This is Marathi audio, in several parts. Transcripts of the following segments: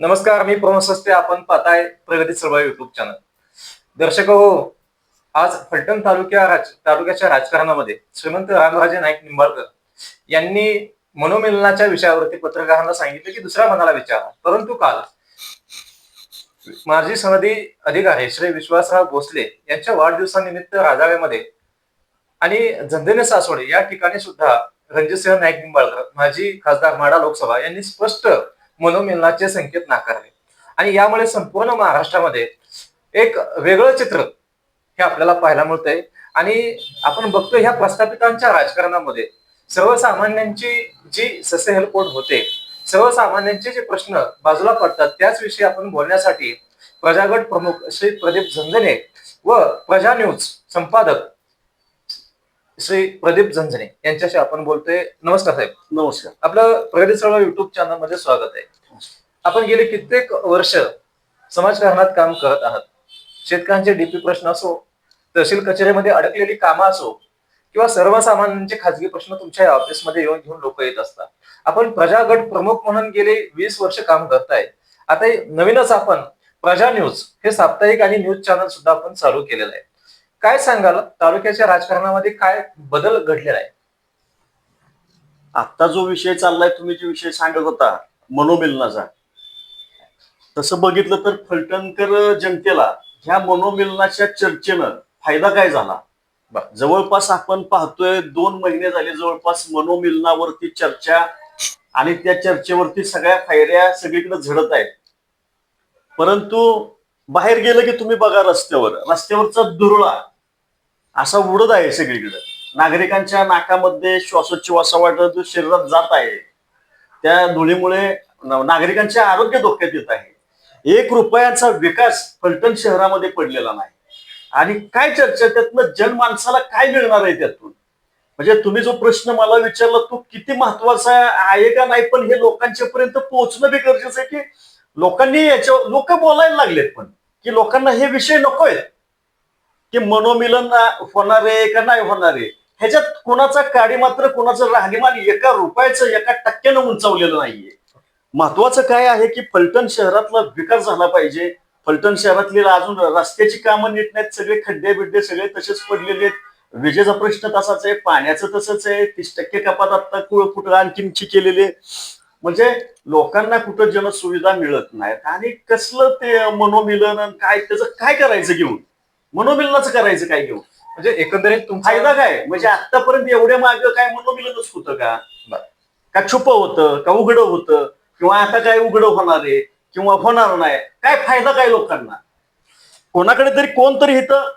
नमस्कार मी प्रमोद सस्ते आपण पाहताय प्रगती चळवळ युट्यूब चॅनल दर्शक हो आज फलटण तालुक्या राज तालुक्याच्या राजकारणामध्ये श्रीमंत रामराजे नाईक निंबाळकर यांनी मनोमिलनाच्या विषयावरती पत्रकारांना सांगितले की दुसऱ्या मनाला विचारा. परंतु काल माजी सनदी अधिकारी श्री विश्वासराव भोसले यांच्या वाढदिवसानिमित्त राजाव्यामध्ये आणि झंझने सासवडे या ठिकाणी सुद्धा रणजितसिंह नाईक निंबाळकर माजी खासदार माडा लोकसभा यांनी स्पष्ट मनोमिलनाचे संकेत नाकारले. आणि यामुळे संपूर्ण महाराष्ट्रामध्ये एक वेगळं चित्र हे आपल्याला पाहायला मिळतंय. आणि आपण बघतो ह्या प्रस्थापितांच्या राजकारणामध्ये सर्वसामान्यांची जी ससेहल कोण होते सर्वसामान्यांचे जे प्रश्न बाजूला पडतात त्याच विषयी आपण बोलण्यासाठी प्रजागट प्रमुख श्री प्रदीप झंझने व प्रजा न्यूज संपादक श्री प्रदीप झंझने यांच्याशी आपण बोलतोय. नमस्कार साहेब. नमस्कार. आपलं प्रगती चळवळ युट्यूब चॅनलमध्ये स्वागत आहे. आपण गेले कित्येक वर्ष समाजकारणात काम करत आहात. शेतकऱ्यांचे डीपी प्रश्न असो तहसील कचेरीमध्ये अडकलेली कामं असो किंवा सर्वसामान्यांचे खाजगी प्रश्न तुमच्या या ऑफिसमध्ये येऊन घेऊन लोक येत असतात. आपण प्रजागट प्रमुख म्हणून गेले वीस वर्ष काम करताय. आता नवीनच आपण प्रजा न्यूज हे साप्ताहिक आणि न्यूज चॅनल सुद्धा आपण चालू केलेलं आहे. काय सांगाल? तालुक्याच्या राजकारणामध्ये काय बदल घडलेला आहे? आता जो विषय चाललाय तुम्ही जो विषय सांगत होता मनोमिलनाचा. तसं बघितलं तर फलटणकर जनतेला ह्या मनोमिलनाच्या चर्चेनं फायदा काय झाला. जवळपास आपण पाहतोय दोन महिने झाले जवळपास मनोमिलनावरती चर्चा आणि त्या चर्चेवरती सगळ्या फायऱ्या सगळीकडे झडत आहेत. परंतु बाहेर गेलं की तुम्ही बघा रस्त्यावर. रस्त्यावरचा दुरळा असा उडत आहे सगळीकडे. नागरिकांच्या नाकामध्ये श्वासोच्छवासा वाटत जो शरीरात जात आहे. त्या धुळीमुळे नागरिकांचे आरोग्य धोक्यात येत आहे. एक रुपयाचा विकास फलटण शहरामध्ये पडलेला नाही. आणि काय चर्चा त्यातनं जनमानसाला काय मिळणार आहे त्यातून? म्हणजे तुम्ही जो प्रश्न मला विचारला तो किती महत्त्वाचा आहे का नाही पण हे लोकांच्या पर्यंत पोहोचणं बी गरजेचं आहे की लोकांनी याच्या लोक बोलायला लागलेत पण की लोकांना हे विषय नको आहेत की मनोमिलन होणार आहे का नाही होणार आहे? ह्याच्यात कोणाचा काडी मात्र कोणाचं राहणीमान एका रुपयाचं एका टक्क्यानं उंचावलेलं नाहीये. महत्वाचं काय आहे की फलटण शहरातला विकास झाला पाहिजे. फलटण शहरातली अजून रस्त्याची कामं नीट नाहीत सगळे खड्डे बिड्डे सगळे तसेच पडलेले आहेत. विजेचा प्रश्न तसाच आहे पाण्याचं तसंच आहे. तीस टक्के कपात आता कुठं आणखीनची केलेले म्हणजे लोकांना कुठं जनसुविधा मिळत नाहीत. आणि कसलं ते मनोमिलन आणि काय त्याचं काय करायचं घेऊन? मनोमिलनाचं करायचं काय घेऊन? म्हणजे एकंदरीत तुमचा फायदा काय? म्हणजे आतापर्यंत एवढ्या माग काय मनोमिलनच होतं का. का छुप होतं का उघडं होतं? किंवा आता काय उघडं होणार आहे? किंवा होणार नाही? काय फायदा काय लोकांना? कोणाकडे तरी कोणतरी इथं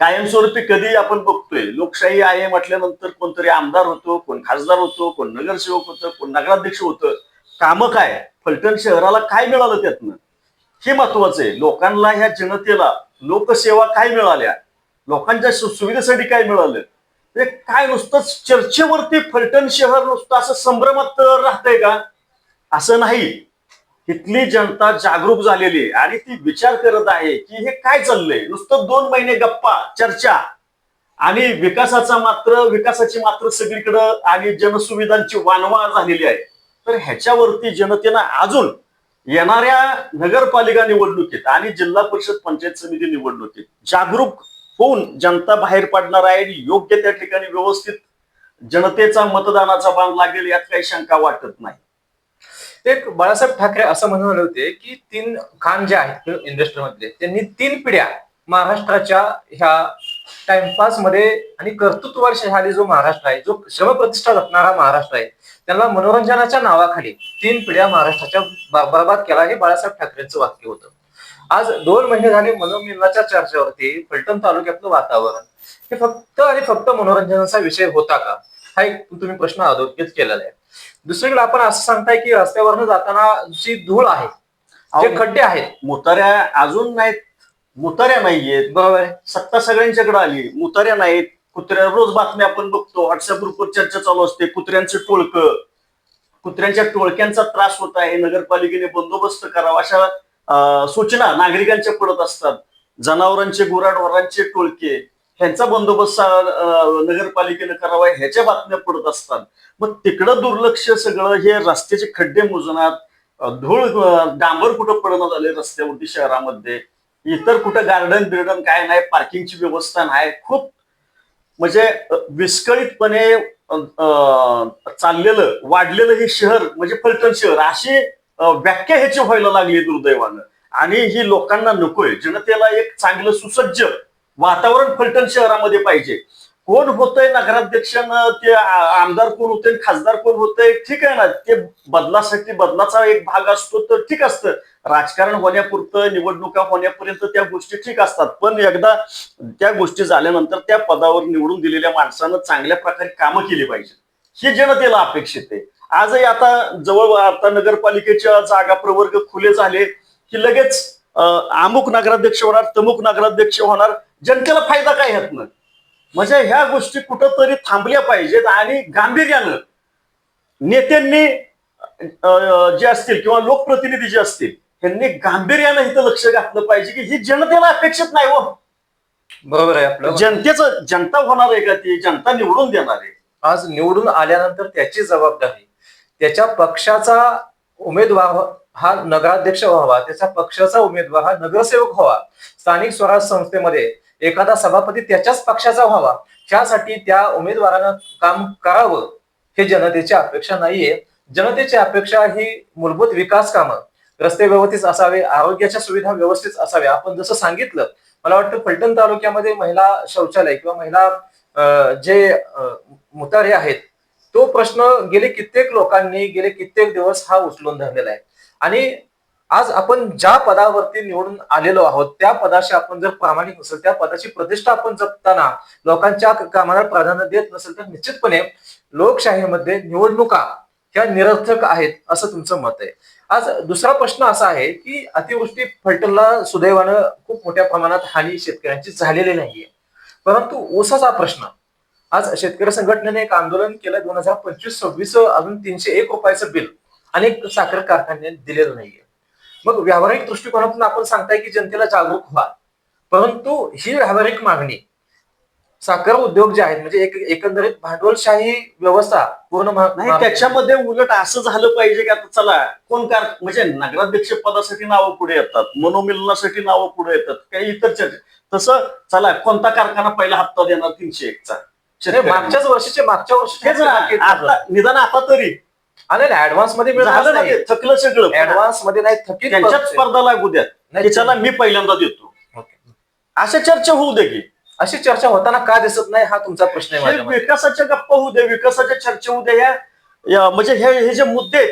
कायमस्वरूपी कधी आपण बघतोय. लोकशाही आहे म्हटल्यानंतर कोणतरी आमदार होतो कोण खासदार होतो कोण नगरसेवक होतं कोण नगराध्यक्ष होतं. कामं काय? फलटण शहराला काय मिळालं त्यातनं? हे महत्वाचं आहे. लोकांना ह्या जनतेला लोकसेवा काय मिळाल्या? लोकांच्या सुविधेसाठी काय मिळालं? ते काय नुसतं चर्चेवरती फलटण शहर नुसतं असं संभ्रमात राहतंय का? असं नाही. इथली जनता जागरूक झालेली आहे आणि ती विचार करत आहे की हे काय चाललंय? नुसतं दोन महिने गप्पा चर्चा. आणि विकासाचा मात्र विकासाची मात्र सगळीकडं आणि जनसुविधांची वानवा झालेली आहे. तर ह्याच्यावरती जनतेनं अजून येणाऱ्या नगरपालिका निवडणुकीत आणि जिल्हा परिषद पंचायत समिती निवडणुकीत जागरूक होऊन जनता बाहेर पडणार आहे आणि योग्य त्या ठिकाणी व्यवस्थित जनतेचा मतदानाचा बांध लागेल यात काही शंका वाटत नाही. एक बाळासाहेब ठाकरे असं म्हणाले होते की तीन खान जे आहेत इंडस्ट्रीमधले त्यांनी तीन पिढ्या महाराष्ट्राच्या ह्या टाइमपासमध्ये आणि कर्तृत्वशाली जो महाराष्ट्र आहे जो श्रमप्रतिष्ठा जपणारा महाराष्ट्र आहे त्यांना मनोरंजनाच्या नावाखाली तीन पिढ्या महाराष्ट्राच्या ब- बर्बाद केला हे बाळासाहेब ठाकरेंचं वाक्य होतं. आज दोन महिने झाले मनोमिलनाच्या चर्चेवरती फलटण तालुक्यातलं वातावरण. हे फक्त आणि फक्त मनोरंजनाचा विषय होता का? हा एक तुम्ही प्रश्न अधोरेखित केलेला आहे. दुसरीकडे आपण असं सांगताय की रस्त्यावरनं जाताना जी धूळ आहे जे खड्डे आहेत मुताऱ्या अजून नाहीत. मुताऱ्या नाहीयेत. बरोबर आहे. सत्ता सगळ्यांच्याकडे आली. मुताऱ्या नाहीत. कुत्र्या रोज बातम्या आपण बघतो. व्हॉट्सअप ग्रुपवर चर्चा चालू असते. कुत्र्यांचं टोळकं. कुत्र्यांच्या टोळक्यांचा त्रास होत आहे. नगरपालिकेने बंदोबस्त करावा. अशा सूचना नागरिकांच्या पडत असतात. जनावरांचे गुराढोरांचे टोळके. ह्यांचा बंदोबस्त नगरपालिकेने करावा. ह्याच्या बातम्या पडत असतात. मग तिकडं दुर्लक्ष सगळं हे रस्त्याचे खड्डे मोजणार धूळ डांबर कुठं पडणं झाले रस्त्यावरती शहरामध्ये? इतर कुठं गार्डन बिर्डन काय नाही पार्किंगची व्यवस्था नाही. खूप म्हणजे विस्कळीतपणे अं, चाललेलं वाढलेलं हे शहर म्हणजे फलटण शहर अशी व्याख्या ह्याची व्हायला लागली दुर्दैवानं. आणि ही लोकांना नकोय. जनतेला एक चांगलं सुसज्ज वातावरण फलटण शहरामध्ये पाहिजे. कोण होतंय नगराध्यक्ष ते आमदार कोण होतंय खासदार कोण होतंय? ठीक आहे ना. ते बदलासाठी बदलाचा एक भाग असतो तर ठीक असतं. राजकारण होण्यापुरतं निवडणुका होण्यापर्यंत त्या गोष्टी ठीक असतात. पण एकदा त्या गोष्टी झाल्यानंतर त्या पदावर निवडून दिलेल्या माणसानं चांगल्या प्रकारे कामं केली पाहिजे. हे जनतेला अपेक्षित आहे. आजही आता जवळ आता नगरपालिकेच्या जागा प्रवर्ग खुले झाले की लगेच अमुक नगराध्यक्ष होणार तमुक नगराध्यक्ष होणार. जनतेला फायदा काय ह्यातनं? म्हणजे ह्या गोष्टी कुठंतरी थांबल्या पाहिजेत आणि गांभीर्यानं नेत्यांनी जे असतील किंवा लोकप्रतिनिधी जे असतील यांनी गांभीर्यानं इथं लक्ष घातलं पाहिजे की ही जनतेला अपेक्षित नाही हो. बरोबर आहे आपलं. जनतेचं जनता होणार आहे का ती? जनता निवडून देणार आहे. आज निवडून आल्यानंतर त्याची जबाबदारी त्याच्या पक्षाचा उमेदवार हा नगराध्यक्ष व्हावा त्याच्या पक्षाचा उमेदवार हा नगरसेवक व्हावा. स्थानिक स्वराज संस्थेमध्ये एखादा सभापती त्याच्याच पक्षाचा व्हावा. त्यासाठी त्या उमेदवारानं काम करावं हे जनतेची अपेक्षा नाहीये. जनतेची अपेक्षा ही मूलभूत विकास कामं. रस्ते व्यवस्थित असावे आरोग्याच्या सुविधा व्यवस्थित असाव्या. आपण जसं सांगितलं मला वाटतं फलटण तालुक्यामध्ये महिला शौचालय किंवा महिला जे मुतारे आहेत तो प्रश्न गेले कित्येक लोकांनी गेले कित्येक दिवस हा उचलून धरलेला आहे. आणि आज आपण ज्या पदावरती निवडून आलेलो आहोत त्या पदाशी आपण जर प्रामाणिक नसेल त्या पदाची प्रतिष्ठा आपण जपताना लोकांच्या कामाला प्राधान्य देत नसेल तर निश्चितपणे लोकशाहीमध्ये निवडणुका ह्या निरर्थक आहेत असं तुमचं मत आहे. आज दुसरा प्रश्न असा आहे की अतिवृष्टी फलटणला सुदैवानं खूप मोठ्या प्रमाणात हानी शेतकऱ्यांची झालेली नाहीये. परंतु ऊसाचा प्रश्न आज शेतकरी संघटनेने एक आंदोलन केलं दोन हजार पंचवीस सव्वीस अजून तीनशे एक रुपयाचं बिल अनेक साखर कारखान्यांनी दिलेलं नाहीये. मग व्यावहारिक दृष्टिकोनातून आपण सांगताय की जनतेला जागरूक व्हा परंतु ही व्यावहारिक मागणी साखर उद्योग जे आहेत म्हणजे एक एकंदरीत भांडवलशाही व्यवस्था पूर्ण नाही त्याच्यामध्ये उलट असं झालं पाहिजे की आता चला कोण कार म्हणजे नगराध्यक्ष पदासाठी नावं पुढे येतात मनोमिलनासाठी नावं पुढे येतात काही इतर चर्चा तसं चला कोणता कारखाना पहिला हप्ता देणार तीनशे एकचा? मागच्याच वर्षीचे मागच्या वर्षी निदान आता तरी आणि ऍडव्हान्समध्ये मिळालं नाही. थकलं सगळं. ऍडव्हान्समध्ये नाही थकीत. स्पर्धा लागू द्या. चला मी पहिल्यांदा देतो. अशा चर्चा होऊ दे की. अशी चर्चा होताना का दिसत नाही हा तुमचा प्रश्न आहे. विकासाच्या गप्पा होऊ दे विकासाच्या चर्चा होऊ दे या म्हणजे हे हे जे मुद्दे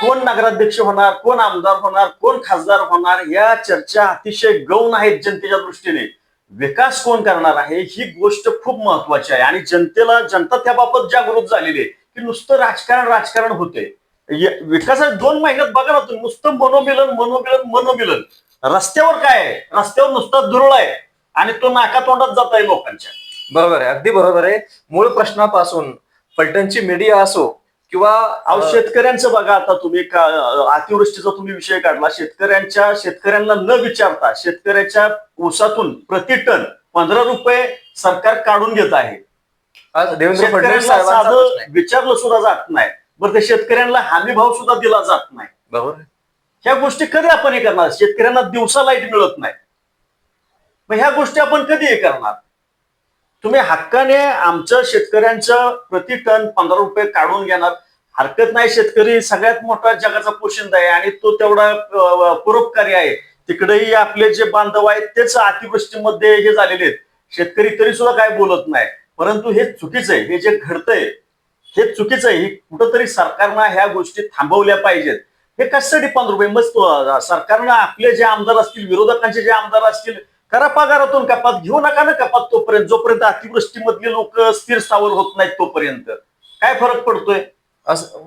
कोण नगराध्यक्ष होणार कोण आमदार होणार कोण खासदार होणार या चर्चा अतिशय गौण आहेत जनतेच्या दृष्टीने. विकास कोण करणार आहे ही गोष्ट खूप महत्वाची आहे. आणि जनतेला जनता त्याबाबत जागृत झालेली आहे. की नुसतं राजकारण राजकारण होते विकासाच्या दोन महिन्यात बघा ना तुम्ही नुसतं मनोमिलन मनोमिलन मनोमिलन. रस्त्यावर काय आहे? रस्त्यावर नुसता दुरळ आहे आणि तो नाका तोंडात जात आहे लोकांच्या. बरोबर आहे अगदी बरोबर आहे. मूळ प्रश्नापासून पलटणची मीडिया असो किंवा अहो शेतकऱ्यांचं बघा आता तुम्ही का- अतिवृष्टीचा तुम्ही विषय काढला. शेतकऱ्यांच्या शेतकऱ्यांना न विचारता शेतकऱ्याच्या ऊसातून प्रति टन पंधरा रुपये सरकार काढून घेत आहे. आज देवेंद्र फडणवीस प्रश्न आहे. विचारलं सुद्धा जात नाही. बरं ते शेतकऱ्यांना हमी भाव सुद्धा दिला जात नाही. बरोबर आहे. ह्या गोष्टी कधी आपण हे करणार? शेतकऱ्यांना दिवसा लाइट मिळत नाही. मग ह्या गोष्टी आपण कधी हे करणार? तुम्ही हक्काने आमच्या शेतकऱ्यांचं प्रति टन पंधरा रुपये काढून घेणार. हरकत नाही शेतकरी सगळ्यात मोठा जगाचा पोशिंदा आहे आणि तो तेवढा अं, परोपकारी आहे. तिकडेही आपले जे बांधव आहेत तेच अतिवृष्टीमध्ये हे झालेले आहेत. शेतकरी तरी सुद्धा काय बोलत नाही. परंतु हे चुकीचं आहे हे जे घडतंय हे चुकीचं आहे कुठंतरी सरकारनं ह्या गोष्टी थांबवल्या पाहिजेत. हे कशासाठी पंधरा रुपये? मस्त सरकारनं आपले जे आमदार असतील विरोधकांचे जे आमदार असतील करा पगारातून कपात घेऊ नका ना कपात तोपर्यंत. जोपर्यंत अतिवृष्टीमधले लोक स्थिर स्थावर होत नाहीत तोपर्यंत. काय फरक पडतोय?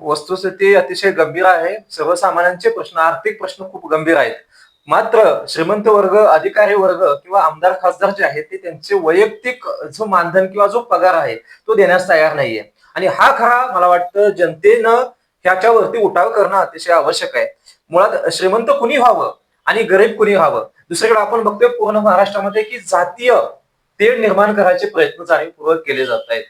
वस्तुस्थिती अतिशय गंभीर आहे. सर्वसामान्यांचे प्रश्न आर्थिक प्रश्न खूप गंभीर आहेत. मात्र श्रीमंत वर्ग अधिकारी वर्ग किंवा आमदार खासदार जे आहेत ते त्यांचे वैयक्तिक जो मानधन किंवा जो पगार आहे तो देण्यास तयार नाहीये. आणि हा खरा मला वाटतं जनतेनं ह्याच्यावरती उठाव करणं अतिशय आवश्यक आहे. मुळात श्रीमंत कुणी व्हावं आणि गरीब कुणी व्हावं? दुसरीकडे आपण बघतोय पूर्ण महाराष्ट्रामध्ये की जातीय तेढ निर्माण करायचे प्रयत्न जाणीवपूर्वक केले जात आहेत.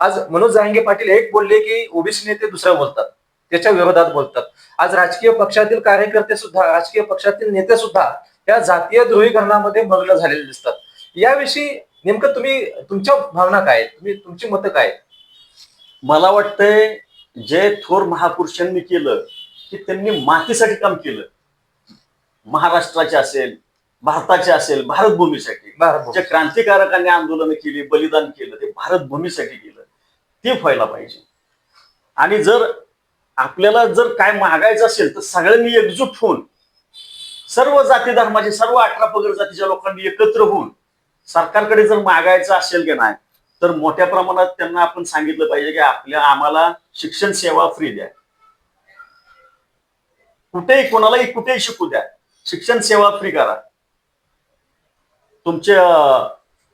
आज मनोज जांगे पाटील एक बोलले की ओबीसी नेते दुसरं बोलतात. त्याच्या विरोधात बोलतात. आज राजकीय पक्षातील कार्यकर्ते सुद्धा राजकीय पक्षातील नेते सुद्धा या जातीय ध्रुवीकरणामध्ये मग्न झालेले दिसतात. याविषयी नेमकं तुम्ही तुमच्या भावना काय? तुम्ही तुमची मतं काय? मला वाटतंय जे थोर महापुरुषांनी केलं की त्यांनी मातीसाठी काम केलं. महाराष्ट्राचे असेल भारताचे असेल भारतभूमीसाठी. ज्या क्रांतिकारकांनी आंदोलनं केली बलिदान केलं ते भारतभूमीसाठी केलं ते व्हायला पाहिजे. आणि जर आपल्याला जर काय मागायचं असेल तर सगळ्यांनी एकजूट होऊन सर्व जाती धर्माचे सर्व अठरा पगड जातीच्या लोकांनी एकत्र होऊन सरकारकडे जर मागायचं असेल की नाही तर मोठ्या प्रमाणात त्यांना आपण सांगितलं पाहिजे की आपल्या आम्हाला शिक्षण सेवा फ्री द्या. कुठेही कोणालाही कुठेही शिकू द्या. शिक्षण सेवा फ्री करा. तुमच्या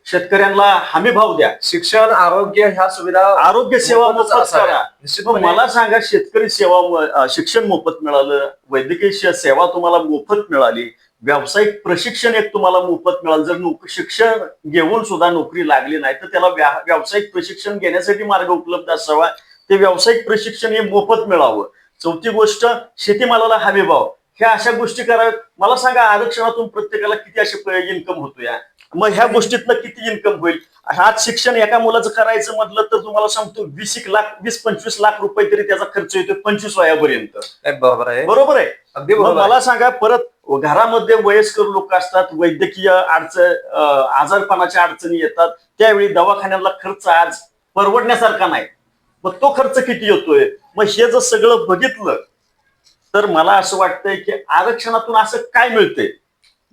शेतकऱ्यांना हमी भाव द्या. शिक्षण आरोग्य ह्या सुविधा आरोग्य सेवा मोफत असाव्या. करा. मग निश्चितपणे मला सांगा शेतकरी सेवा शिक्षण मोफत मिळालं वैद्यकीय सेवा तुम्हाला मोफत मिळाली व्यावसायिक प्रशिक्षण एक तुम्हाला मोफत मिळालं जर नोक- शिक्षण घेऊन सुद्धा नोकरी लागली नाही तर त्याला व्या- व्यावसायिक प्रशिक्षण घेण्यासाठी मार्ग उपलब्ध असावा. ते व्यावसायिक प्रशिक्षण हे मोफत मिळावं. चौथी गोष्ट शेतीमालाला हमी भाव. ह्या अशा गोष्टी कराव्यात. मला सांगा आरक्षणातून प्रत्येकाला किती असे इन्कम होतो या मग ह्या गोष्टीतनं किती इन्कम होईल? आज शिक्षण एका मुलाचं करायचं म्हटलं तर तुम्हाला सांगतो वीस एक लाख वीस पंचवीस लाख रुपये तरी त्याचा खर्च येतो पंचवीस वयापर्यंत. बरोबर आहे. बरोबर आहे? अगदी. मला सांगा परत घरामध्ये वयस्कर लोक असतात वैद्यकीय अडचण आजारपणाच्या अडचणी येतात त्यावेळी दवाखान्याला खर्च आज परवडण्यासारखा नाही. मग तो खर्च किती येतोय? मग हे जर सगळं बघितलं तर मला असं वाटतंय की आरक्षणातून असं काय मिळतंय?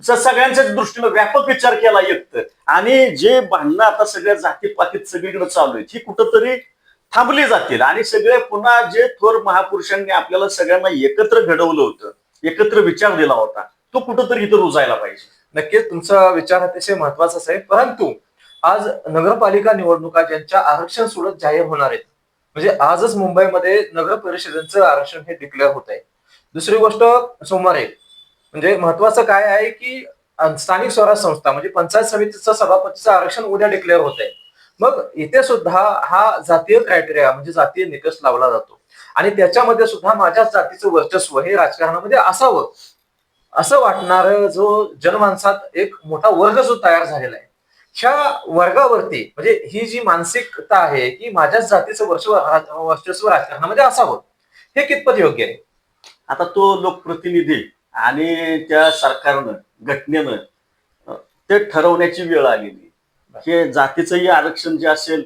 सगळ्यांच्या सगळ्यांच्याच दृष्टीनं व्यापक विचार केला एक तर आणि जे भांडणं आता सगळ्या जाती पातीत सगळीकडे चालू आहेत ही कुठंतरी थांबली जातील. आणि सगळे पुन्हा जे थोर महापुरुषांनी आपल्याला सगळ्यांना एकत्र घडवलं होतं एकत्र विचार दिला होता तो कुठंतरी इथं रुजायला पाहिजे. नक्कीच तुमचा विचार अतिशय महत्वाचाच आहे परंतु आज नगरपालिका निवडणुका ज्यांच्या आरक्षण सोडत जाहीर होणार आहेत म्हणजे आजच मुंबईमध्ये नगर परिषदेचं आरक्षण हे डिक्लेअर होत आहे दुसरी गोष्ट सोमवारी म्हणजे महत्वाचं काय आहे की स्थानिक स्वराज संस्था म्हणजे पंचायत समितीचं सभापतीचं आरक्षण उद्या डिक्लेअर होत आहे मग इथे सुद्धा हा जातीय क्रायटेरिया म्हणजे जातीय निकष लावला जातो. आणि त्याच्यामध्ये सुद्धा माझ्या जातीचं वर्चस्व हे राजकारणामध्ये असावं. असं वाटणार जो जनमानसात एक मोठा वर्ग जो तयार झालेला आहे ह्या वर्गावरती म्हणजे ही जी मानसिकता आहे की माझ्याच जातीचं वर्ष वर्चस्व राजकारणामध्ये असावं हे कितपत योग्य आहे? आता तो लोकप्रतिनिधी आणि त्या सरकारनं घटनेनं ते ठरवण्याची वेळ आलेली. हे जातीचंही आरक्षण जे असेल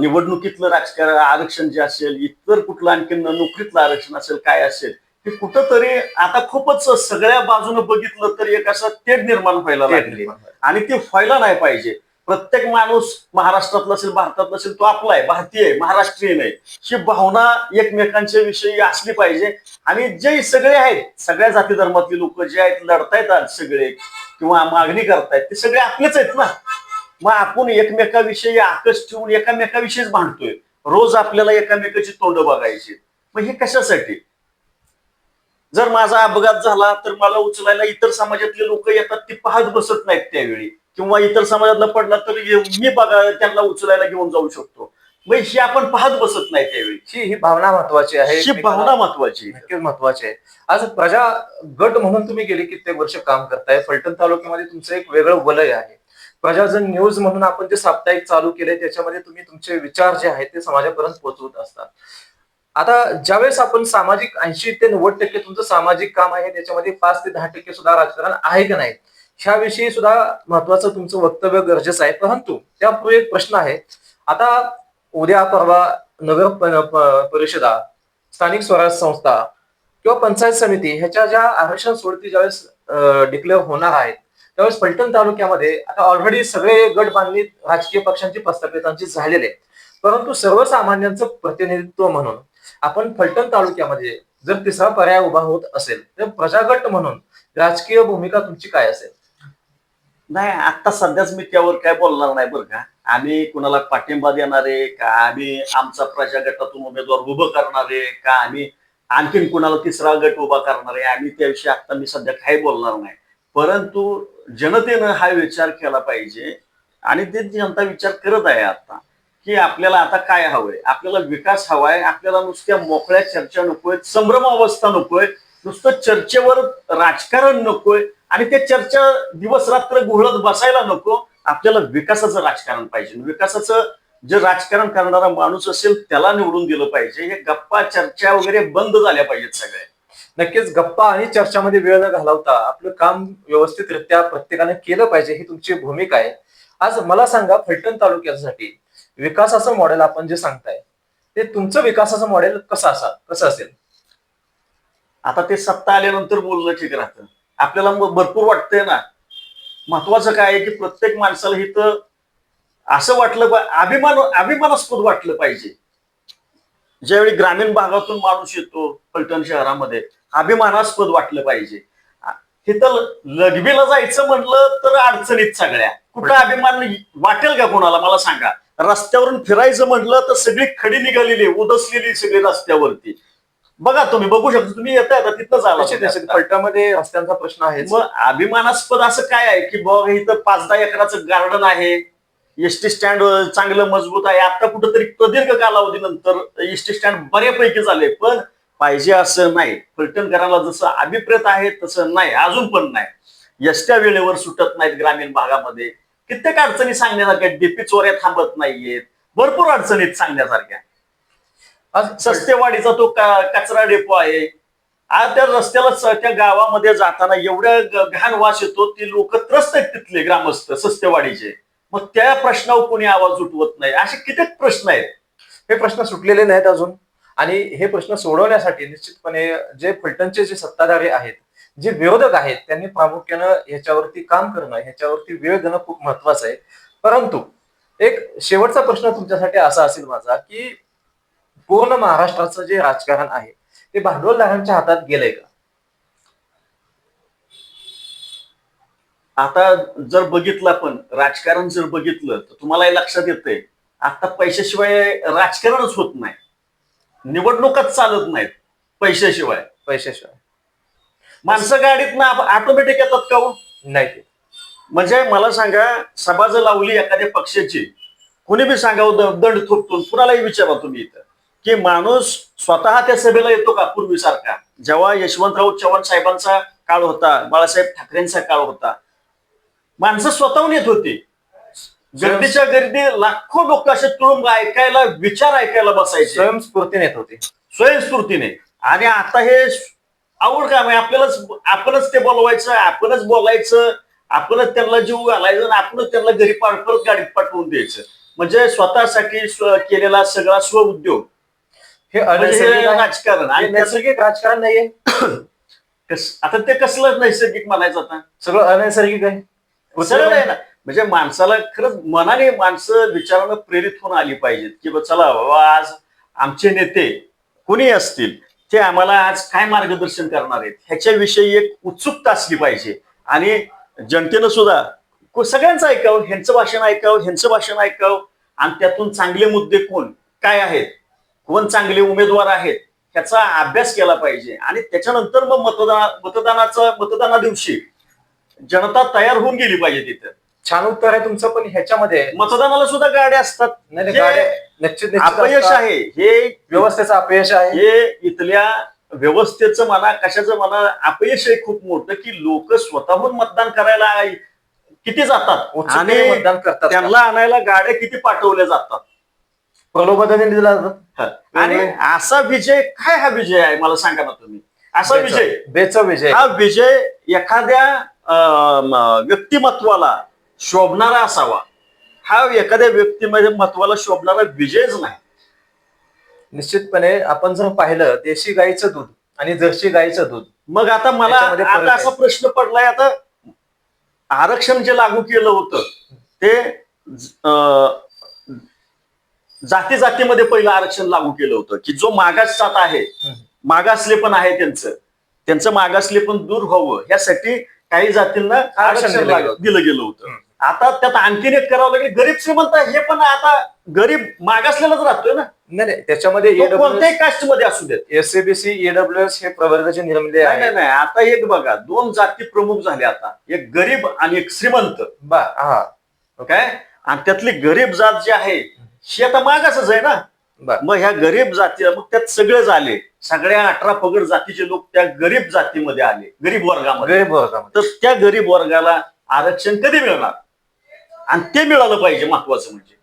निवडणुकीतलं राजकारण आरक्षण जे असेल इतर कुठलं आणखी नोकरीतलं आरक्षण असेल काय असेल हे कुठंतरी आता खूपच सगळ्या बाजूनं बघितलं तर एक असं तेढ निर्माण व्हायला लागली. आणि ते व्हायला नाही पाहिजे. प्रत्येक माणूस महाराष्ट्रातला असेल भारतातला असेल तो आपला आहे भारतीय आहे महाराष्ट्रीयन आहे ही भावना एकमेकांच्या विषयी असली पाहिजे. आणि जे सगळे आहेत सगळ्या जाती धर्मातले लोक जे आहेत लढतायत आज सगळे किंवा मागणी करतायत ते सगळे आपलेच आहेत ना. मग आपण एकमेकाविषयी आकर्ष ठेवून एकामेकाविषयीच भांडतोय. रोज आपल्याला एकामेकाची तोंड बघायची. मग हे कशासाठी? जर माझा अपघात झाला तर मला उचलायला इतर समाजातले लोक येतात ते पाहत बसत नाहीत त्यावेळी. किंवा इतर समाजातला पडला तर मी बघा त्यांना उचलायला घेऊन जाऊ शकतो. मग ही आपण पाहत बसत नाही त्यावेळी. ही ही भावना महत्वाची आहे. ही भावना महत्वाची. नक्कीच महत्वाची आहे. आज प्रजा गट म्हणून तुम्ही गेली कित्येक वर्ष काम करताय. फलटण तालुक्यामध्ये तुमचं एक वेगळं वलय आहे. प्रजाजन न्यूज म्हणून आपण जे साप्ताहिक चालू केले त्याच्यामध्ये तुम्ही तुमचे विचार जे आहेत ते समाजापर्यंत पोहोचवत असतात. आता ज्यावेळेस आपण सामाजिक ऐंशी ते नव्वद टक्के तुमचं सामाजिक काम आहे त्याच्यामध्ये पाच ते दहा टक्के सुद्धा राजकारण आहे की नाही? ह्याविषयी सुद्धा महत्वाचं तुमचं वक्तव्य गरजेचं आहे. परंतु त्यापूर्वी एक प्रश्न आहे. आता उद्या परवा नगर परिषदा स्थानिक स्वराज संस्था किंवा पंचायत समिती ह्याच्या ज्या आरक्षण सोडती ज्यावेळेस डिक्लेअर होणार आहेत त्यावेळेस फलटण तालुक्यामध्ये आता ऑलरेडी सगळे गट बांधणी राजकीय पक्षांची प्रस्थापितांची झालेले आहेत. परंतु सर्वसामान्यांचं प्रतिनिधित्व म्हणून आपण फलटण तालुक्यामध्ये जर तिसरा पर्याय उभा होत असेल तर प्रजागट म्हणून राजकीय भूमिका तुमची काय असेल? नाही आता सध्याच मी त्यावर काय बोलणार नाही बरं का. आम्ही कुणाला पाठिंबा देणारे का? आम्ही आमचा प्रजा गटातून उमेदवार उभं करणारे का? आम्ही आणखीन कुणाला तिसरा गट उभा करणारे आम्ही त्याविषयी आता मी सध्या काही बोलणार नाही. परंतु जनतेनं हा विचार केला पाहिजे आणि ते जनता विचार करत आहे आता की आपल्याला आता काय हवंय? आपल्याला विकास हवाय आपल्याला नुसत्या मोकळ्या चर्चा नकोय संभ्रम अवस्था नकोय नुसतं चर्चेवर राजकारण नकोय आणि त्या चर्चा दिवस रात्र घोळत बसायला नको. आपल्याला विकासाचं राजकारण पाहिजे. विकासाचं जे राजकारण करणारा माणूस असेल त्याला निवडून दिलं पाहिजे. हे गप्पा चर्चा वगैरे बंद झाल्या पाहिजेत सगळ्या. नक्कीच गप्पा आणि चर्चामध्ये वेळ न घालवता. आपलं काम व्यवस्थितरित्या प्रत्येकाने केलं पाहिजे ही तुमची भूमिका आहे. आज मला सांगा फलटण तालुक्यासाठी विकासाचं मॉडेल आपण जे सांगताय ते तुमचं विकासाचं मॉडेल कसं असा कसं असेल? आता ते सत्ता आल्यानंतर बोलणं ठीक राहतं. आपल्याला मग भरपूर वाटतंय ना. महत्वाचं काय आहे की प्रत्येक माणसाला इथं असं वाटलं अभिमान अभिमानास्पद वाटलं पाहिजे. ज्यावेळी ग्रामीण भागातून माणूस येतो पलटण शहरामध्ये अभिमानास्पद वाटलं पाहिजे. तिथं इथं लघवीला जायचं म्हणलं तर अडचणीत सगळ्या. कुठं अभिमान वाटेल का कोणाला? मला सांगा. रस्त्यावरून फिरायचं म्हटलं तर सगळी खडी निघालेली उदसलेली सगळी रस्त्यावरती. बघा तुम्ही बघू शकता तुम्ही येताय आता तिथंच आला. फलटणमध्ये रस्त्यांचा प्रश्न आहे मग अभिमानास्पद असं काय आहे की बघ इथं पाच दहा एकराचं गार्डन आहे एस टी स्टँड चांगलं मजबूत आहे. आता कुठंतरी प्रदीर्घ कालावधीनंतर एस टी स्टँड बऱ्यापैकी झाले पण पाहिजे असं नाही. फलटणकरांना जसं अभिप्रेत आहे तसं नाही. अजून पण नाही. एसट्या वेळेवर सुटत नाहीत ग्रामीण भागामध्ये. कित्येक अडचणी सांगण्यासारख्या डीपी चोऱ्या थांबत नाहीयेत. भरपूर अडचणीत सांगण्यासारख्या. आज सस्तेवाडीचा तो का- कचरा डेपो आहे. आज त्या रस्त्याला स- त्या गावामध्ये जाताना एवढ्या घाण वास येतो ती लोक त्रस्त आहेत तिथले ग्रामस्थ सस्तेवाडीचे. मग त्या प्रश्नावर कोणी आवाज उठवत नाही. असे कित्येक प्रश्न आहेत. हे प्रश्न सुटलेले नाहीत अजून. आणि हे प्रश्न सोडवण्यासाठी निश्चितपणे जे फलटणचे जे सत्ताधारी आहेत जे विरोधक आहेत त्यांनी प्रामुख्यानं ह्याच्यावरती काम करणं ह्याच्यावरती वेळ देणं खूप महत्वाचं आहे. परंतु एक शेवटचा प्रश्न तुमच्यासाठी असा असेल माझा की पूर्ण महाराष्ट्राचं जे राजकारण आहे ते भांडवलदारांच्या हातात गेलंय का? आता जर बघितलं आपण राजकारण जर बघितलं तर तुम्हाला हे लक्षात येतंय आता पैशाशिवाय राजकारणच होत नाही. निवडणुकाच चालत नाहीत पैशाशिवाय. पैशाशिवाय. माणसं गाडीत ना ऑटोमॅटिक येतात का हो? नाही ते. म्हणजे मला सांगा सभा जर लावली एखाद्या पक्षाची कोणी बी सांगावं दंड थोपटून कुणालाही विचारा तुम्ही इथं. की माणूस स्वतः त्या सभेला येतो का पूर्वीसारखा? जेव्हा यशवंतराव चव्हाण साहेबांचा काळ होता बाळासाहेब ठाकरेंचा काळ होता माणसं स्वतःहून येत होती. गर्दीच्या गर्दी लाखो लोक असे तुळुंब ऐकायला विचार ऐकायला बसायचे. स्वयंस्फूर्तीने येत होते. स्वयंस्फूर्तीने आणि आता हे आवड काम आहे आपल्यालाच आपणच ते बोलवायचं आपणच बोलायचं आपणच त्यांना जीव घालायचं आणि आपणच त्यांना घरी पाठ परत गाडीत पाठवून द्यायचं. म्हणजे स्वतःसाठी स्व- केलेला सगळा स्वउद्योग हे अनैसर्गिक. राजकारण. आणि नैसर्गिक राजकारण नाहीये. कस- आता ते कसलं नैसर्गिक म्हणायचं आता? सगळं अनैसर्गिक आहे. सरळ आहे ना. म्हणजे माणसाला खरंच मनाने माणसं विचारानं प्रेरित होऊन आली पाहिजेत. की चला बाबा आज आमचे नेते कोणी असतील ते आम्हाला आज काय मार्गदर्शन करणार आहेत? ह्याच्याविषयी एक उत्सुकता असली पाहिजे. आणि जनतेनं सुद्धा को- सगळ्यांचं ऐकावं ह्यांचं भाषण ऐकावं ह्यांचं भाषण ऐकावं. आणि त्यातून चांगले मुद्दे कोण? काय आहेत? कोण चांगले उमेदवार आहेत ह्याचा अभ्यास केला पाहिजे. आणि त्याच्यानंतर मग मतदान मतदानाचा मतदाना दिवशी जनता तयार होऊन गेली पाहिजे तिथं. छान उत्तर आहे तुमचं पण ह्याच्यामध्ये मतदानाला सुद्धा गाड्या असतात. निश्चित अपयश. आहे हे व्यवस्थेचं अपयश आहे. हे इथल्या व्यवस्थेचं म्हणा कशाचं म्हणा अपयश आहे खूप मोठं की लोक स्वतःहून मतदान करायला किती जातात? आणि मतदान करतात का? त्यांना आणायला गाड्या किती पाठवल्या जातात? प्रलोभनाने दिला जातो. आणि असा विजय काय हा विजय आहे? मला सांगा ना तुम्ही. असा विजय. बेचा विजय. हा विजय एखाद्या व्यक्तिमत्वाला शोभणारा असावा. हा एखाद्या व्यक्तिमत्वाला शोभणारा विजयच नाही. निश्चितपणे आपण जर पाहिलं देशी गाईचं दूध आणि जर्सी गाईचं दूध मग आता मला आता. असा प्रश्न पडलाय आता आरक्षण जे लागू केलं होतं ते जाती जातीमध्ये पहिलं आरक्षण लागू केलं होतं. की जो मागास जात आहे. मागासले पण आहे त्यांचं. त्यांचं मागासले पण दूर व्हावं. यासाठी काही जातींना आरक्षण दिलं गेलं होतं. आता त्यात आणखीन एक करावं लागेल. गरीब श्रीमंत हे पण आता गरीब मागासलेलाच राहतोय ना. नाही नाही त्याच्यामध्ये कोणत्याही कास्टमध्ये असू देत. एसएबीसी ईडब्ल्यूएस हे प्रवर्ग जे निर्मिले नाही नाही आहे नाही आता एक बघा. दोन जाती प्रमुख झाले आता. एक गरीब आणि एक श्रीमंत. बा हा. काय? आणि त्यातली गरीब जात जी आहे आता मागासच आहे ना. बर. मग ह्या गरीब जाती मग त्यात सगळेच आले सगळ्या अठरा पगड जातीचे लोक त्या गरीब जातीमध्ये आले. गरीब वर्गामध्ये. गरीब वर्गामध्ये. तर त्या गरीब वर्गाला आरक्षण कधी मिळणार? आणि ते मिळालं पाहिजे महत्वाचं म्हणजे.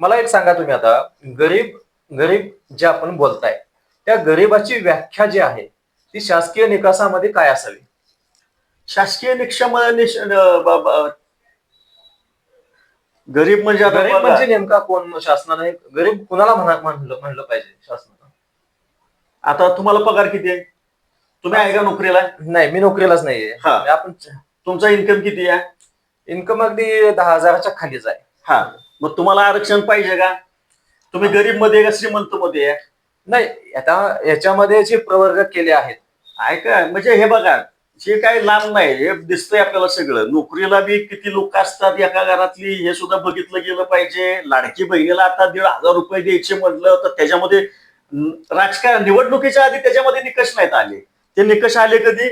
मला एक सांगा तुम्ही आता. गरीब गरीब जे आपण बोलताय त्या गरीबाची व्याख्या जी आहे ती शासकीय निकासामध्ये काय असावी? शासकीय निक्षामध्ये गरीब म्हणजे आता गरीब बघा, म्हणजे नेमका कोण? शासनाने गरीब कुणाला म्हणा म्हणलं म्हणलं पाहिजे शासनानं आता तुम्हाला पगार किती आहे? तुम्ही आहे का नोकरीला? नाही मी नोकरीलाच नाहीये. हा. मी आपण तुमचा इन्कम किती आहे? इन्कम अगदी दहा हजाराच्या खालीच आहे. हा. मग तुम्हाला आरक्षण पाहिजे का? तुम्ही गरीबमध्ये का श्रीमंत मध्ये आहे? नाही आता याच्यामध्ये जे प्रवर्ग केले आहेत. ऐका म्हणजे हे बघा जे काही लांब नाही हे दिसतंय आपल्याला सगळं. नोकरीला बी किती लोक असतात एका घरातली हे सुद्धा बघितलं गेलं पाहिजे. लाडकी बहिणीला आता दीड हजार रुपये द्यायचे म्हटलं तर त्याच्यामध्ये राजकारण निवडणुकीच्या आधी त्याच्यामध्ये निकष नाहीत आले. ते निकष आले कधी?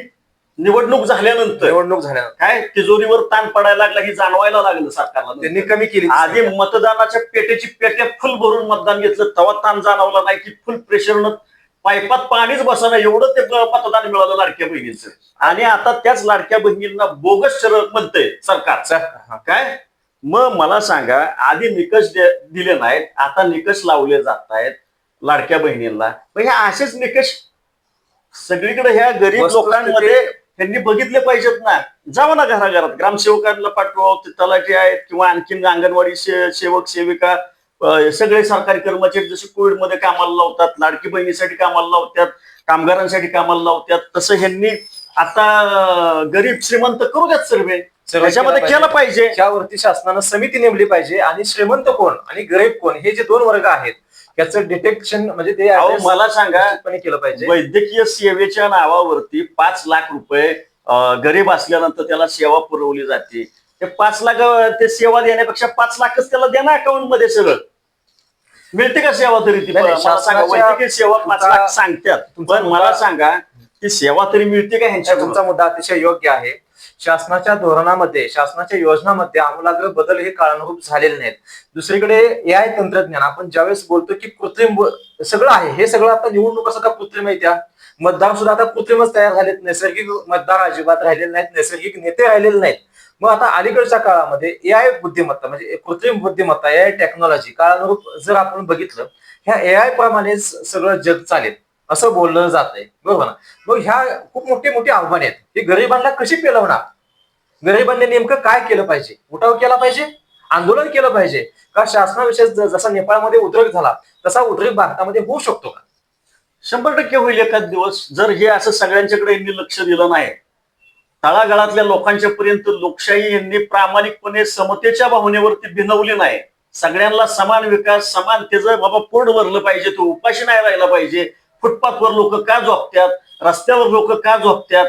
निवडणूक झाल्यानंतर. निवडणूक झाल्यानंतर. काय? तिजोरीवर ताण पडायला लागला ही जाणवायला लागलं सरकारला त्यांनी कमी केली आधी मतदानाच्या पेटेची पेट्या फुल भरून मतदान घेतलं तेव्हा ताण जाणवला नाही की फुल प्रेशरनं पाईपात पाणीच बसणं एवढं ते मतदान मिळालं लाडक्या बहिणीचं. आणि आता त्याच लाडक्या बहिणींना बोगस शर म्हणतंय सरकार. हा. काय? मग मला सांगा आधी निकष दिले नाहीत आता निकष लावले जात आहेत लाडक्या बहिणींना. मग हे असेच निकष सगळीकडे ह्या गरीब लोकांमध्ये त्यांनी बघितले पाहिजेत ना. जावं ना घराघरात. ग्रामसेवकांना पाठवा तलाठी आहेत किंवा आणखीन अंगणवाडी सेवक सेविका. सगळे सरकारी कर्मचारी जसे कोविडमध्ये कामाला लावतात लाडकी बहिणीसाठी कामाला लावतात कामगारांसाठी कामाला लावतात तसं ह्यांनी आता गरीब श्रीमंत करू द्यात सर्वे. त्याच्यामध्ये केला पाहिजे. त्यावरती शासनानं समिती नेमली पाहिजे आणि श्रीमंत कोण आणि गरीब कोण हे जे दोन वर्ग आहेत त्याचं डिटेक्शन म्हणजे ते मला सांगा केलं पाहिजे. वैद्यकीय सेवेच्या नावावरती पाच लाख रुपये गरीब असल्यानंतर त्याला सेवा पुरवली जाते. ते पाच लाख ते सेवा देण्यापेक्षा पाच लाखच त्याला द्या ना अकाउंटमध्ये सरळ मिळते का सेवा तरी ती? नाही, नाही, मला सांगा शासनाच्या- वैद्यकीय सेवा पाच तुमचा- लाख सांगतात. तुमचा पण मला मुद्दा- सांगा की सेवा तरी मिळते का तुमचा ह्यांच्या मुद्दा अतिशय योग्य आहे. शासनाच्या धोरणामध्ये शासनाच्या योजनामध्ये आमूलाग्र बदल हे काळानुरूप झालेले नाहीत. दुसरीकडे ए आय तंत्रज्ञान आपण ज्यावेळेस बोलतो की कृत्रिम ब- सगळं आहे. हे सगळं आता निवडणुका सुद्धा कृत्रिम आहे त्या? मतदार सुद्धा आता कृत्रिमच तयार झालेत. नैसर्गिक मतदार अजिबात राहिलेले नाहीत. नैसर्गिक नेते राहिलेले नाहीत. मग आता अलीकडच्या काळामध्ये ए आय बुद्धिमत्ता म्हणजे कृत्रिम बुद्धिमत्ता ए आय टेक्नॉलॉजी काळानुरूप जर आपण बघितलं ह्या ए आय प्रमाणेच सगळं जग चालेल असं बोललं जात आहे बरोबर ना? मग ह्या खूप मोठी मोठी आव्हाने आहेत. ही गरिबांना कशी पेलवणार? गरिबांनी नेमकं काय केलं पाहिजे? उठाव केला पाहिजे? आंदोलन केलं पाहिजे? का शासनाविषयी जसा नेपाळमध्ये उद्रेक झाला तसा उद्रेक भारतामध्ये होऊ शकतो का? शंभर टक्के होईल एखाद दिवस. जर हे असं सगळ्यांच्याकडे यांनी लक्ष दिलं नाही तळागाळातल्या लोकांच्या पर्यंत लोकशाही यांनी प्रामाणिकपणे समतेच्या भावनेवरती भिनवली नाही. सगळ्यांना समान विकास समान त्याचं बाबा पोट भरलं पाहिजे तो उपाशी नाही राहिला पाहिजे. फुटपाथवर लोक का झोपतात रस्त्यावर लोक का झोपतात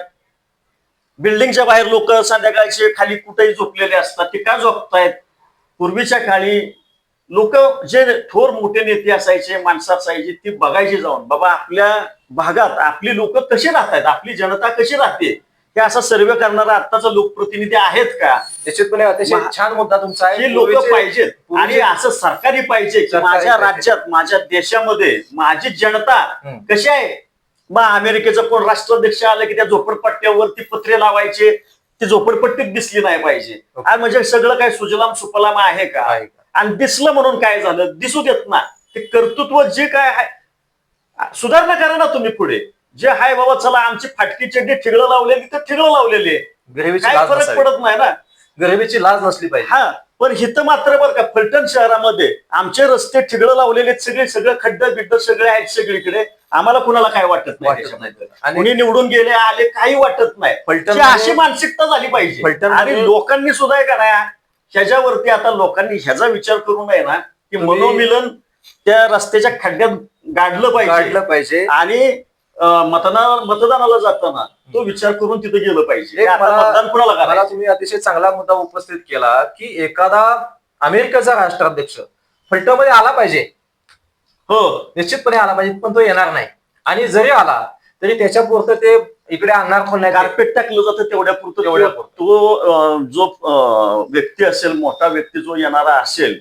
बिल्डिंगच्या बाहेर लोक संध्याकाळचे खाली कुठेही झोपलेले असतात ते का झोपतायत? पूर्वीच्या काळी लोक जे थोर मोठे नेते असायचे माणसं असायची ती बघायची जाऊन बाबा आपल्या भागात आपली लोक कशी राहतात आपली जनता कशी राहते? हे असा सर्वे करणारा आत्ताचा लोकप्रतिनिधी आहेत का? निश्चितपणे अतिशय छान मुद्दा तुमचा आहे. हे लोक पाहिजेत. आणि असं सरकारी पाहिजे. माझ्या. राज्यात माझ्या देशामध्ये माझी जनता. कशी आहे? मग अमेरिकेचा कोण राष्ट्राध्यक्ष आलं की त्या झोपडपट्ट्यावरती पत्रे लावायचे? ती झोपडपट्टीत दिसली नाही पाहिजे. आणि म्हणजे सगळं काय सुजलाम सुफलाम का? आहे का? आणि दिसलं म्हणून काय झालं? दिसू देत ना. ते कर्तृत्व जे काय आहे सुधारणा करा ना तुम्ही पुढे. जे हाय बाबा चला आमची फाटकी चड्डी ठिगळं लावलेली तर ठिगळं लावलेली आहे. गरिबीची काय लाज फरक नसावी. पडत नाही ना? गरिबीची लाज नसली पाहिजे. हा पण हिथं मात्र बरं का फलटण शहरामध्ये आमचे रस्ते ठिगळं लावलेले आहेत सगळे सगळं खड्ड बिड्ड सगळे आहेत सगळीकडे. आम्हाला कुणाला काय वाटत नाही वाटत त्याच्यामध्ये. आणि कोणी निवडून गेले आले काही वाटत नाही. फलटण अशी मानसिकता झाली पाहिजे. फलटणमध्ये- आणि लोकांनी सुद्धा आहे का नाही ह्याच्यावरती आता लोकांनी ह्याचा विचार करू नये ना की तुम्ही- मनोमिलन त्या रस्त्याच्या खड्ड्यात गाडलं पाहिजे. काढलं पाहिजे. आणि मतदान मतदानाला जाताना तो विचार करून तिथे गेलं पाहिजे. आता मतदान कुणाला मला करायचं तुम्ही अतिशय चांगला मुद्दा उपस्थित केला की एखादा अमेरिकेचा राष्ट्राध्यक्ष फलटणमध्ये आला पाहिजे. हो. निश्चितपणे आला पाहिजे पण तो येणार नाही. आणि जरी आला तरी त्याच्या पुरतं ते इकडे आणणार पण नाही. कार्पेट टाकलं जातं तेवढ्या पुरतं तेवढ्या तो- तो अं, जो अं, व्यक्ती असेल मोठा व्यक्ती जो येणारा असेल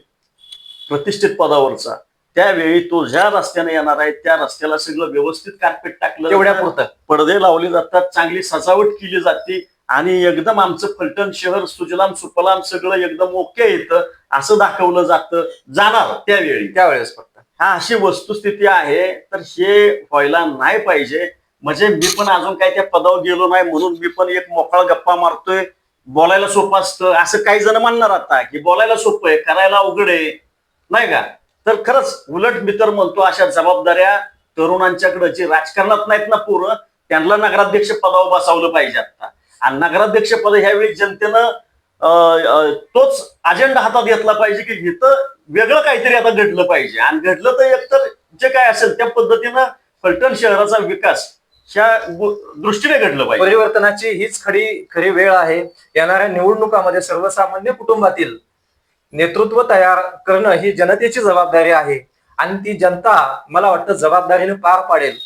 प्रतिष्ठित पदावरचा त्यावेळी तो ज्या रस्त्याने येणार आहे त्या रस्त्याला सगळं व्यवस्थित कार्पेट टाकलं तेवढ्या जातं. पुरतं. पडदे लावले जातात चांगली सजावट केली जाते आणि एकदम आमचं फलटण शहर सुजलाम सुफलाम सगळं एकदम ओके येतं असं दाखवलं जातं. जाणार त्यावेळी. त्यावेळेस फक्त. हा अशी वस्तुस्थिती आहे. तर हे व्हायला नाही पाहिजे. म्हणजे मी पण अजून काही त्या पदावर गेलो नाही म्हणून मी पण एक मोकळा गप्पा मारतोय. बोलायला सोपं असतं. असं काही जण म्हणणार आता की बोलायला सोपं आहे करायला अवघड आहे. नाही का? तर खरंच उलट मी तर म्हणतो अशा जबाबदाऱ्या तरुणांच्याकडे जे राजकारणात नाहीत ना पोरं त्यांना नगराध्यक्ष पदावर बसावलं पाहिजे आता. आणि नगराध्यक्ष पद ह्यावेळी जनतेनं अं, तोच अजेंडा हातात घेतला पाहिजे की इथं वेगळं काहीतरी आता घडलं पाहिजे. आणि घडलं तर एकतर जे काय असेल त्या पद्धतीनं फलटण शहराचा विकास ह्या दृष्टीने घडलं पाहिजे. परिवर्तनाची हीच खरी खरी वेळ आहे. येणाऱ्या निवडणुकामध्ये सर्वसामान्य कुटुंबातील नेतृत्व तयार करणं ही जनतेची जबाबदारी आहे. आणि ती जनता मला वाटतं जबाबदारीने पार पाडेल.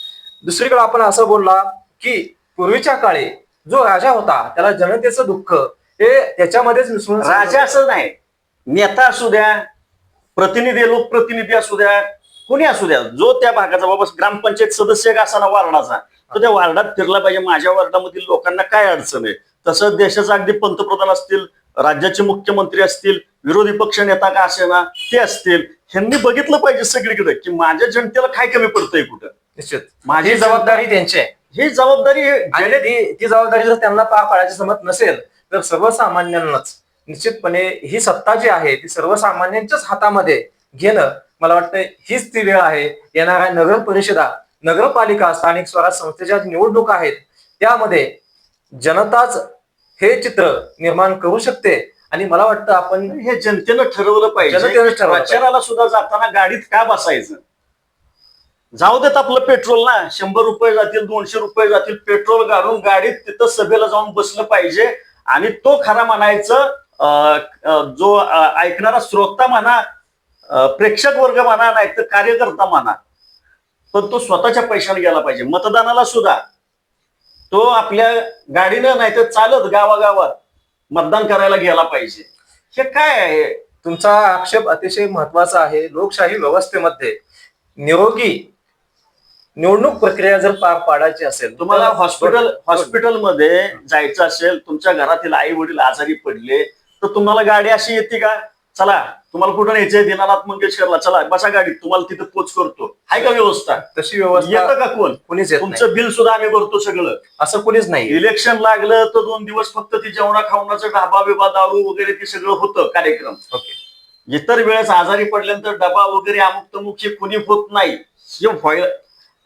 दुसरीकडे आपण असं बोलला की पूर्वीच्या काळी जो राजा होता त्याला जनतेचं दुःख हे त्याच्यामध्येच मिसळून राजा असं नाही. नेता असू द्या प्रतिनिधी लोकप्रतिनिधी असू द्या कोणी असू द्या जो त्या भागाचा बाबा ग्रामपंचायत सदस्य का असा ना वार्डाचा तो त्या वार्डात फिरला पाहिजे. माझ्या वार्डामधील लोकांना काय अडचण आहे? तसं देशाचा अगदी पंतप्रधान असतील राज्याचे मुख्यमंत्री असतील विरोधी पक्ष नेता का असे ना ते असतील ह्यांनी बघितलं पाहिजे सगळीकडे की माझ्या जनतेला काय कमी पडतंय कुठं? निश्चित. माझी जबाबदारी त्यांची आहे. ही जबाबदारी आणि ती ती जबाबदारी जर त्यांना पार पाडायची जमत नसेल तर सर्वसामान्यांनाच निश्चितपणे ही सत्ता जी आहे ती सर्वसामान्यांच्याच हातामध्ये घेणं मला वाटतं हीच ती वेळ आहे. येणाऱ्या नगर परिषदा नगरपालिका स्थानिक स्वराज संस्थेच्या निवडणुका आहेत त्यामध्ये जनताच हे चित्र निर्माण करू शकते. आणि मला वाटतं आपण हे जनतेनं ठरवलं पाहिजे. जनतेनं ठरवलं पाहिजे. प्रचाराला सुद्धा जाताना गाडीत का बसायचं? जाऊ देत आपलं पेट्रोल ना. शंभर रुपये जातील दोनशे रुपये जातील पेट्रोल घालून गाडीत तिथं सभेला जाऊन बसलं पाहिजे. आणि तो खरा म्हणायचं अं, अं, जो अं, ऐकणारा श्रोता म्हणा अं, प्रेक्षक वर्ग म्हणा नाही तर कार्यकर्ता म्हणा पण तो स्वतःच्या पैशाने गेला पाहिजे. मतदानाला सुद्धा. तो आपल्या गाडीनं नाही तर चालत गावागावात मतदान करायला गेला पाहिजे. हे काय आहे? तुमचा आक्षेप अतिशय महत्त्वाचा आहे. लोकशाही व्यवस्थेमध्ये निरोगी निवडणूक प्रक्रिया जर पार पाडायची असेल तुम्हाला हॉस्पिटल हॉस्पिटलमध्ये जायचं असेल तुमच्या घरातील आई वडील आजारी पडले तर तुम्हाला गाडी अशी येते का? चला तुम्हाला कुठं न्यायचंय दीनानाथ मंगेशकरला. चला बसा गाडीत. तुम्हाला तिथं पोच करतो. आहे का व्यवस्था? तशी व्यवस्था येतं का कोण? कुणीच येत नाही. तुमचं बिल सुद्धा आम्ही भरतो सगळं. असं कुणीच नाही. इलेक्शन लागलं तर दोन दिवस फक्त ती जेवणा खावणाचं ढाबा बिबा दारू वगैरे ते सगळं होतं कार्यक्रम. ओके. इतर वेळेस आजारी पडल्यानंतर डबा वगैरे अमुक तमुक हे कुणी होत नाही. हे व्हाय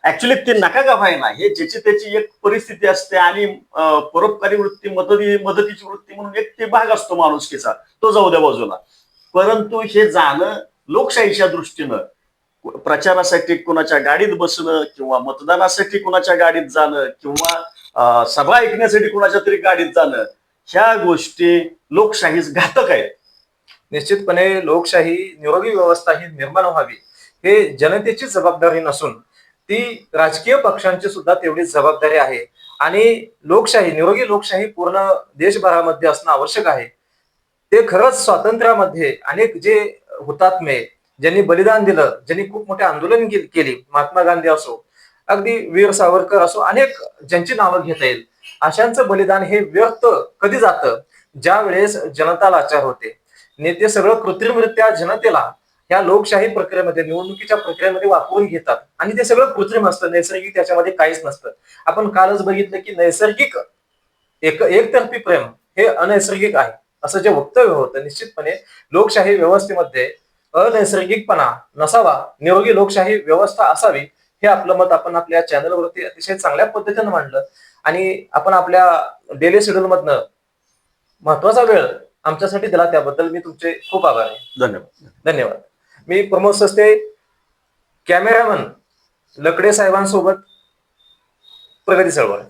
ऍक्च्युली ते नका का व्हायना? हे ज्याची त्याची एक परिस्थिती असते आणि अं, परोपकारी वृत्ती मदती मदतीची वृत्ती म्हणून एक ते भाग असतो माणुसकीचा. तो जाऊ द्या बाजूला. परंतु हे जाणं लोकशाहीच्या दृष्टीनं. प्रचारासाठी कुणाच्या गाडीत बसणं किंवा मतदानासाठी कुणाच्या गाडीत जाणं किंवा सभा ऐकण्यासाठी कुणाच्या तरी गाडीत जाणं ह्या गोष्टी लोकशाहीच घातक आहेत. निश्चितपणे लोकशाही निरोगी व्यवस्था ही निर्माण व्हावी हे जनतेची जबाबदारी नसून ती राजकीय पक्षांची सुद्धा तेवढीच जबाबदारी आहे. आणि लोकशाही निरोगी लोकशाही पूर्ण देशभरामध्ये असणं आवश्यक आहे. ते खरंच स्वातंत्र्यामध्ये अनेक जे हुतात्मे ज्यांनी बलिदान दिलं ज्यांनी खूप मोठे आंदोलन केली महात्मा गांधी असो अगदी वीर सावरकर असो अनेक ज्यांची नावं घेता येईल अशांचं बलिदान हे व्यर्थ कधी जातं? ज्या वेळेस जनता लाचार होते. नेते सगळं कृत्रिमरित्या जनतेला या लोकशाही प्रक्रियेमध्ये निवडणुकीच्या प्रक्रियेमध्ये वापरून घेतात. आणि ते सगळं कृत्रिम असतं नैसर्गिक त्याच्यामध्ये काहीच नसतं. आपण कालच बघितलं की नैसर्गिक एक एकतर्फी प्रेम हे अनैसर्गिक आहे. असं जे वक्तव्य होतं निश्चितपणे लोकशाही व्यवस्थेमध्ये अनैसर्गिकपणा नसावा. निरोगी लोकशाही व्यवस्था असावी हे आपलं मत आपण आपल्या चॅनलवरती अतिशय चांगल्या पद्धतीनं मांडलं. आणि आपण आपल्या डेली शेड्यूल मधनं महत्त्वाचा वेळ आमच्यासाठी दिला त्याबद्दल मी तुमचे खूप आभार आहे. धन्यवाद. धन्यवाद. मी प्रमोद सस्ते कॅमेरामन लकडे साहेबांसोबत प्रगती चळवळ.